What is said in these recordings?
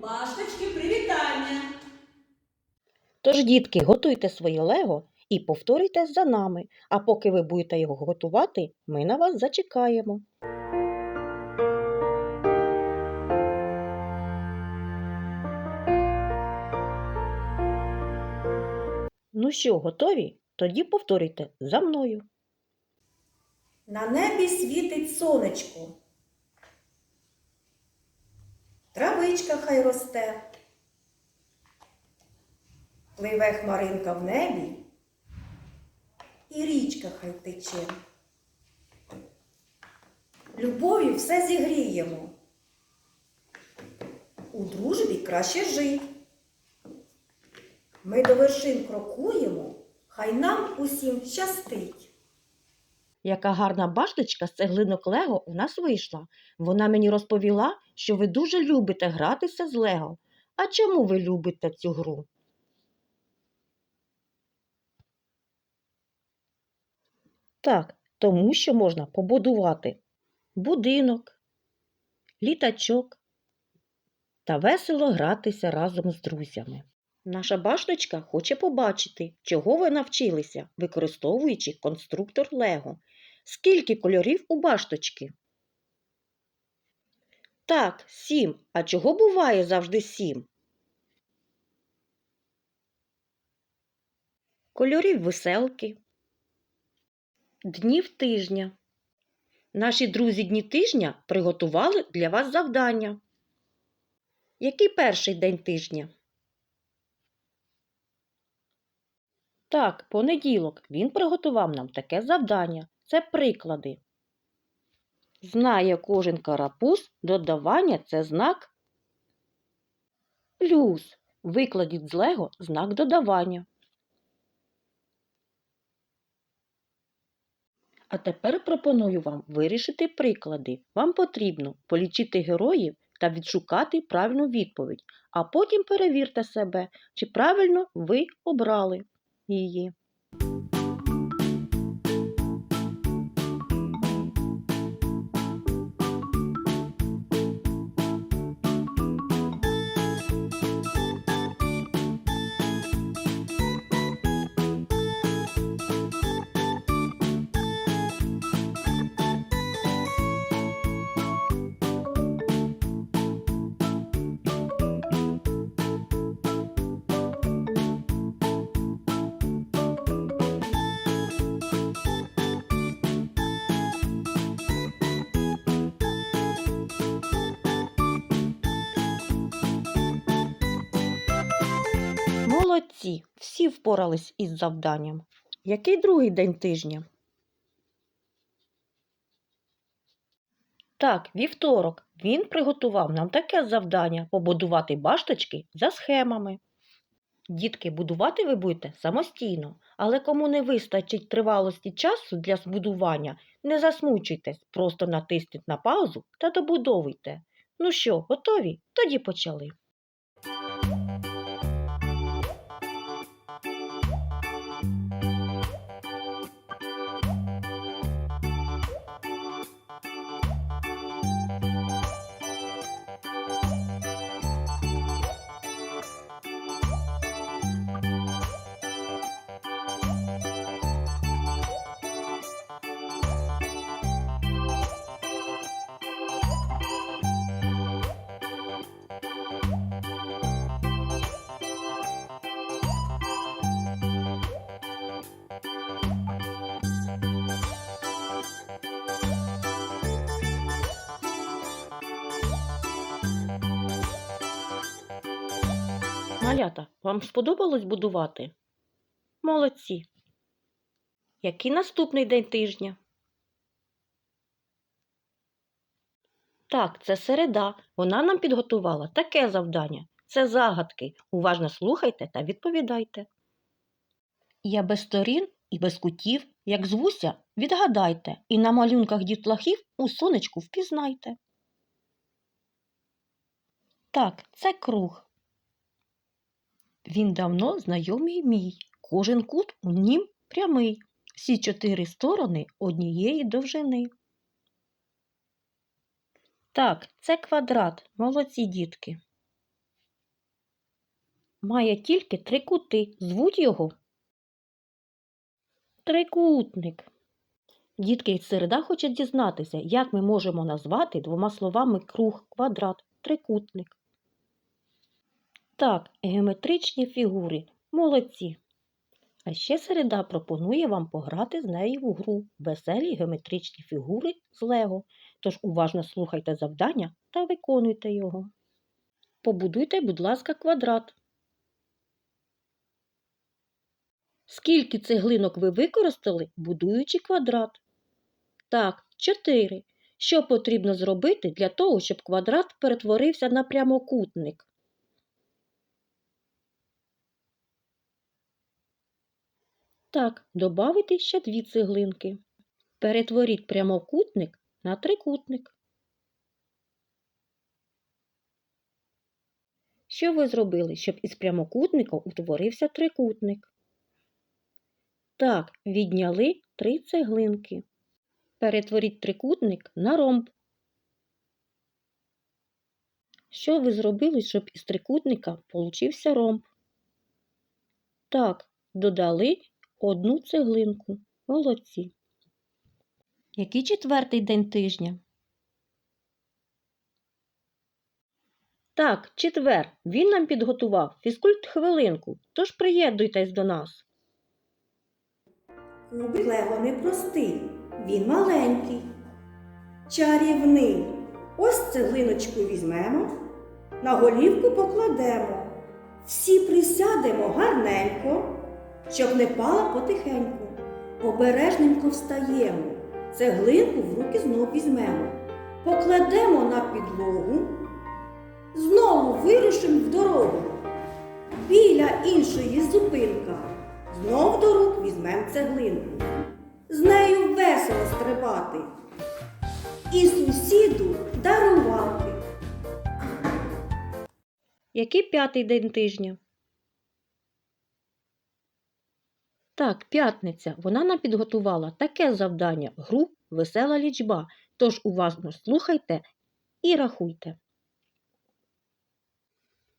бабусечки привітання. Тож, дітки, готуйте своє лего і повторюйте за нами. А поки ви будете його готувати, ми на вас зачекаємо. Ну що, готові? Тоді повторюйте за мною. На небі світить сонечко. Травичка хай росте. Пливе хмаринка в небі, і річка хай тече. Любов'ю все зігріємо. У дружбі краще жить. Ми до вершин крокуємо, хай нам усім щастить. Яка гарна башточка з цеглинок Лего у нас вийшла. Вона мені розповіла, що ви дуже любите гратися з Лего. А чому ви любите цю гру? Так, тому що можна побудувати будинок, літачок та весело гратися разом з друзями. Наша башточка хоче побачити, чого ви навчилися, використовуючи конструктор Лего. Скільки кольорів у башточки? Так, сім. А чого буває завжди сім? Кольорів веселки. Днів тижня. Наші друзі дні тижня приготували для вас завдання. Який перший день тижня? Так, понеділок. Він приготував нам таке завдання. Це приклади. Знає кожен карапуз, додавання це знак плюс. Викладіть з лего знак додавання. А тепер пропоную вам вирішити приклади. Вам потрібно полічити героїв та відшукати правильну відповідь, а потім перевірте себе, чи правильно ви обрали її. Молодці, всі впорались із завданням. Який другий день тижня? Так, вівторок. Він приготував нам таке завдання побудувати башточки за схемами. Дітки, будувати ви будете самостійно, але кому не вистачить тривалості часу для збудування, не засмучуйтесь, просто натисніть на паузу та добудовуйте. Ну що, готові? Тоді почали. Малята, вам сподобалось будувати? Молодці. Який наступний день тижня? Так, це середа. Вона нам підготувала таке завдання. Це загадки. Уважно слухайте та відповідайте. Я без сторін і без кутів, як звуся, відгадайте, і на малюнках дітлахів у сонечку впізнайте. Так, це круг. Він давно знайомий мій. Кожен кут у нім прямий. Всі чотири сторони однієї довжини. Так, це квадрат. Молодці дітки. має тільки три кути. Звуть його трикутник. Дітки із середа хочуть дізнатися, як ми можемо назвати двома словами круг, квадрат, трикутник. Так, геометричні фігури. Молодці. А ще середа пропонує вам пограти з нею в гру веселі геометричні фігури з Лего. Тож уважно слухайте завдання та виконуйте його. Побудуйте, будь ласка, квадрат. Скільки цеглинок ви використали, будуючи квадрат? Так, 4. Що потрібно зробити для того, щоб квадрат перетворився на прямокутник? Так, добавити ще дві цеглинки. Перетворіть прямокутник на трикутник. Що ви зробили, щоб із прямокутника утворився трикутник? Так, відняли три цеглинки. Перетворіть трикутник на ромб. Що ви зробили, щоб із трикутника получився ромб? Так, додали одну цеглинку. Молодці. Який четвертий день тижня? Так, четвер. Він нам підготував фізкульт хвилинку, тож приєднуйтесь до нас. Лего непростий, він маленький, чарівний. Ось цеглиночку візьмемо, на голівку покладемо. Всі присядемо гарненько, щоб не пала потихеньку. Обережненько встаємо, цеглинку в руки знов візьмемо. Покладемо на підлогу, знову вирушимо в дорогу. Біля іншої зупинка. Знов до рук візьмем цеглинку. З нею весело стрибати. І сусіду дарувати. Який п'ятий день тижня? Так, п'ятниця. Вона нам підготувала таке завдання гру весела лічба. Тож уважно слухайте і рахуйте.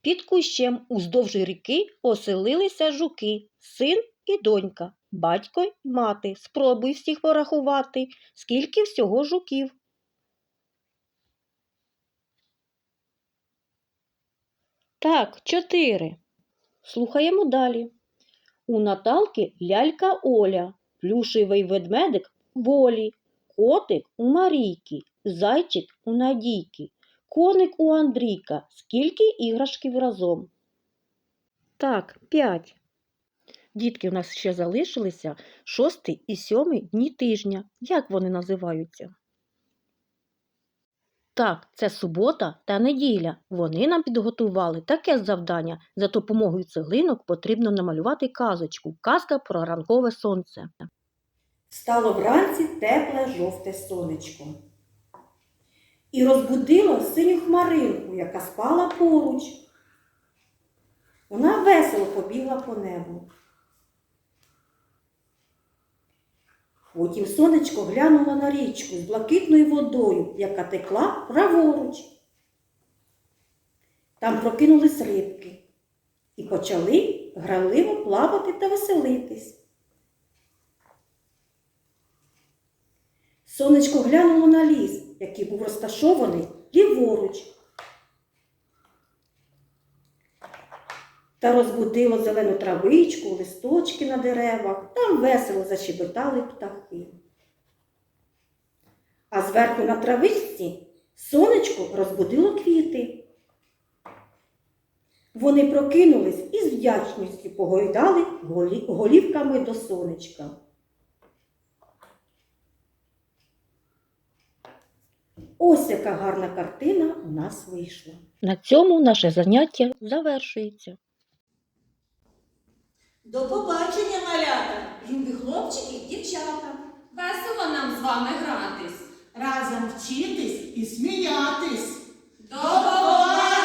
Під кущем уздовж ріки оселилися жуки, син і донька, батько й мати. Спробуй всіх порахувати, скільки всього жуків. Так, чотири. Слухаємо далі. У Наталки лялька Оля, плюшевий ведмедик Волі, котик у Марійки, зайчик у Надійки, коник у Андрійка. Скільки іграшків разом? Так, п'ять. Дітки, у нас ще залишилися шостий і сьомий дні тижня. Як вони називаються? Так, це субота та неділя. Вони нам підготували таке завдання. За допомогою цеглинок потрібно намалювати казочку. Казка про ранкове сонце. Стало вранці тепле жовте сонечко. І розбудило синю хмаринку, яка спала поруч. Вона весело побігла по небу. Потім сонечко глянуло на річку з блакитною водою, яка текла праворуч. Там прокинулись рибки і почали граливо плавати та веселитись. Сонечко глянуло на ліс, який був розташований ліворуч. Та розбудило зелену травичку, листочки на деревах, там весело зачебетали птахи. А зверху на травичці сонечко розбудило квіти. Вони прокинулись і з вдячністю погойдали голівками до сонечка. Ось яка гарна картина у нас вийшла. На цьому наше заняття завершується. До побачення, малята, любі хлопчики і дівчата. Весело нам з вами гратись. Разом вчитись і сміятись. До побачення!